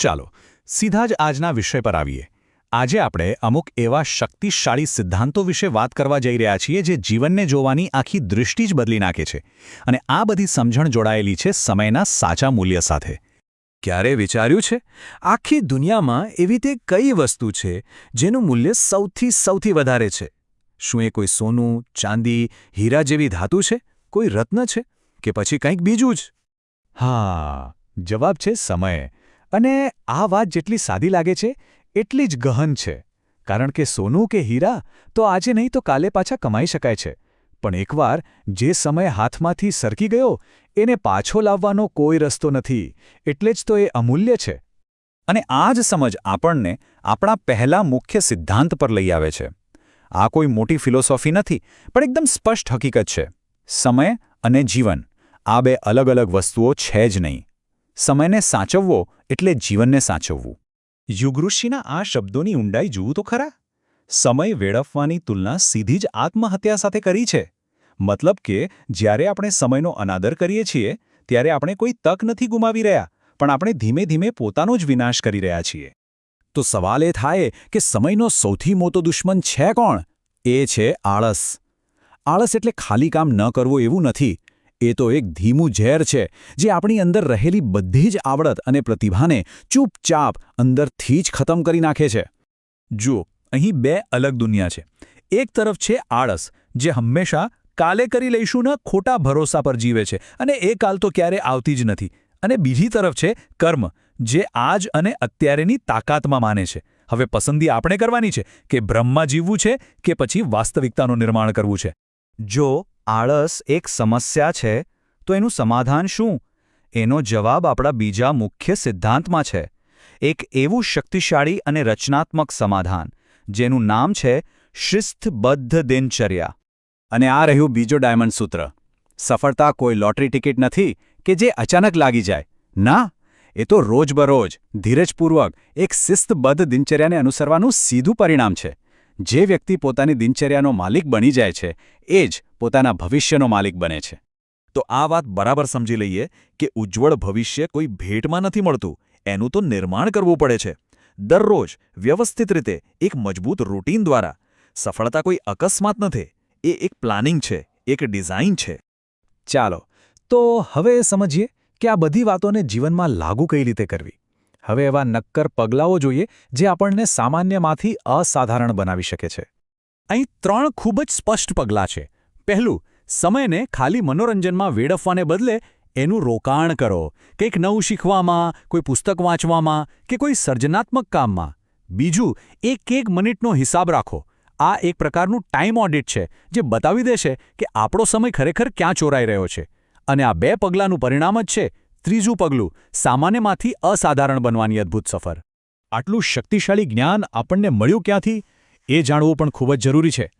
ચાલો, સીધા જ આજના વિષય પર આવીએ. આજે આપણે અમુક એવા શક્તિશાળી સિદ્ધાંતો વિશે વાત કરવા જઈ રહ્યા છીએ જે જીવનને જોવાની આખી દૃષ્ટિ જ બદલી નાખે છે અને આ બધી સમજણ જોડાયેલી છે સમયના સાચા મૂલ્ય સાથે. ક્યારે વિચાર્યું છે? આખી દુનિયામાં એવી તે કઈ વસ્તુ છે જેનું મૂલ્ય સૌથી સૌથી વધારે છે? શું એ કોઈ સોનું, ચાંદી, હીરા જેવી ધાતુ છે? કોઈ રત્ન છે? કે પછી કંઈક બીજું જ? હા, જવાબ છે સમય. અને આ વાત જેટલી સાદી લાગે છે, એટલી જ ગહન છે. કારણ કે સોનું કે હીરા તો આજે નહીં તો કાલે પાછા કમાઈ શકાય છે. પણ એકવાર જે સમય હાથમાંથી સરકી ગયો, એને પાછો લાવવાનો કોઈ રસ્તો નથી, એટલે જ તો એ અમૂલ્ય છે. અને આ જ સમજ આપણને આપણા પહેલા મુખ્ય સિદ્ધાંત પર લઈ આવે છે. આ કોઈ મોટી ફિલોસોફી નથી, પણ એકદમ સ્પષ્ટ હકીકત છે. સમય અને જીવન, આ બે અલગ અલગ વસ્તુઓ છે જ નહીં. સમયને સાચવવો એટલે જીવનને સાચવવું. યુગઋષિના આ શબ્દોની ઊંડાઈ જુઓ તો ખરા. સમય વેડફવાની તુલના સીધી જ આત્મહત્યા સાથે કરી છે. મતલબ કે, જ્યારે આપણે સમયનો અનાદર કરીએ છીએ, ત્યારે આપણે કોઈ તક નથી ગુમાવી રહ્યા, પણ આપણે ધીમે ધીમે પોતાનો જ વિનાશ કરી રહ્યા છીએ. તો સવાલ એ થાય કે સમયનો સૌથી મોટો દુશ્મન છે કોણ? એ છે આળસ. આળસ એટલે ખાલી કામ ન કરવું એવું નથી એ તો એક ધીમું ઝેર છે, જે આપણી અંદર રહેલી બધી જ આવડત અને પ્રતિભાને ચૂપચાપ અંદરથી જ ખતમ કરી નાખે છે. જુઓ, અહીં બે અલગ દુનિયા છે. એક તરફ છે આળસ, જે હંમેશા કાલે કરી લઈશું ન ખોટા ભરોસા પર જીવે છે અને એ કાલ તો ક્યારે આવતી જ નથી. અને બીજી તરફ છે કર્મ, જે આજ અને અત્યારેની તાકાતમાં માને છે. હવે પસંદગી આપણે કરવાની છે કે બ્રહ્મમાં જીવવું છે કે પછી વાસ્તવિકતાનું નિર્માણ કરવું છે. જો આળસ એક સમસ્યા છે, તો એનું સમાધાન શું? એનો જવાબ આપણા બીજા મુખ્ય સિદ્ધાંતમાં છે. એક એવું શક્તિશાળી અને રચનાત્મક સમાધાન, જેનું નામ છે શિસ્તબદ્ધ દિનચર્યા. અને આ રહ્યું બીજો ડાયમંડ સૂત્ર. સફળતા કોઈ લોટરી ટિકિટ નથી કે જે અચાનક લાગી જાય. ના, એ તો રોજબરોજ, ધીરજપૂર્વક એક શિસ્તબદ્ધ દિનચર્યાને અનુસરવાનું સીધું પરિણામ છે. જે વ્યક્તિ પોતાની દિનચર્યાનો માલિક બની જાય છે, એ જ પોતાના ભવિષ્યનો માલિક બને છે. તો આ વાત બરાબર સમજી લઈએ કે ઉજ્જવળ ભવિષ્ય કોઈ ભેટમાં નથી મળતું, એનું તો નિર્માણ કરવું પડે છે. દરરોજ વ્યવસ્થિત રીતે એક મજબૂત રૂટીન દ્વારા સફળતા કોઈ અકસ્માત નથી, એ એક પ્લાનિંગ છે, એક ડિઝાઇન છે. ચાલો, તો હવે સમજીએ કે આ બધી વાતોને જીવનમાં લાગુ કઈ રીતે કરવી. હવે એવા નક્કર પગલાઓ જોઈએ જે આપણને સામાન્યમાંથી અસાધારણ બનાવી શકે છે. અહીં ત્રણ ખૂબ જ સ્પષ્ટ પગલાં છે. પહેલું, સમયને ખાલી મનોરંજનમાં વેડફવાને બદલે એનું રોકાણ કરો. કંઈક નવું શીખવામાં, કોઈ પુસ્તક વાંચવામાં કે કોઈ સર્જનાત્મક કામમાં. બીજું, એક એક મિનિટનો હિસાબ રાખો. આ એક પ્રકારનું ટાઈમ ઓડિટ છે, જે બતાવી દેશે કે આપણો સમય ખરેખર ક્યાં ચોરાઈ રહ્યો છે. અને આ બે પગલાંનું પરિણામ જ છે ત્રીજું પગલું, સામાન્યમાંથી અસાધારણ બનવાની અદ્ભુત સફર. આટલું શક્તિશાળી જ્ઞાન આપણને મળ્યું ક્યાંથી? એ જાણવું પણ ખૂબ જ જરૂરી છે.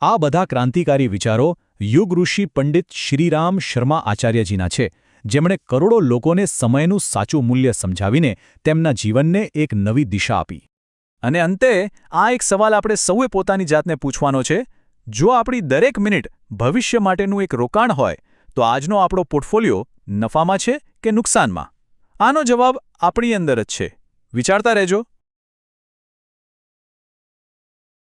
આ બધા ક્રાંતિકારી વિચારો યુગ ઋષિ પંડિત શ્રીરામ શર્મા આચાર્યજીના છે, જેમણે કરોડો લોકોને સમયનું સાચું મૂલ્ય સમજાવીને તેમના જીવનને એક નવી દિશા આપી. અને અંતે, આ એક સવાલ આપણે સૌએ પોતાની જાતને પૂછવાનો છે. જો આપણી દરેક મિનિટ ભવિષ્ય માટેનું એક રોકાણ હોય, તો આજનો આપણો પોર્ટફોલિયો નફામાં છે કે નુકસાનમાં? આનો જવાબ આપણી અંદર જ છે. વિચારતા રહેજો.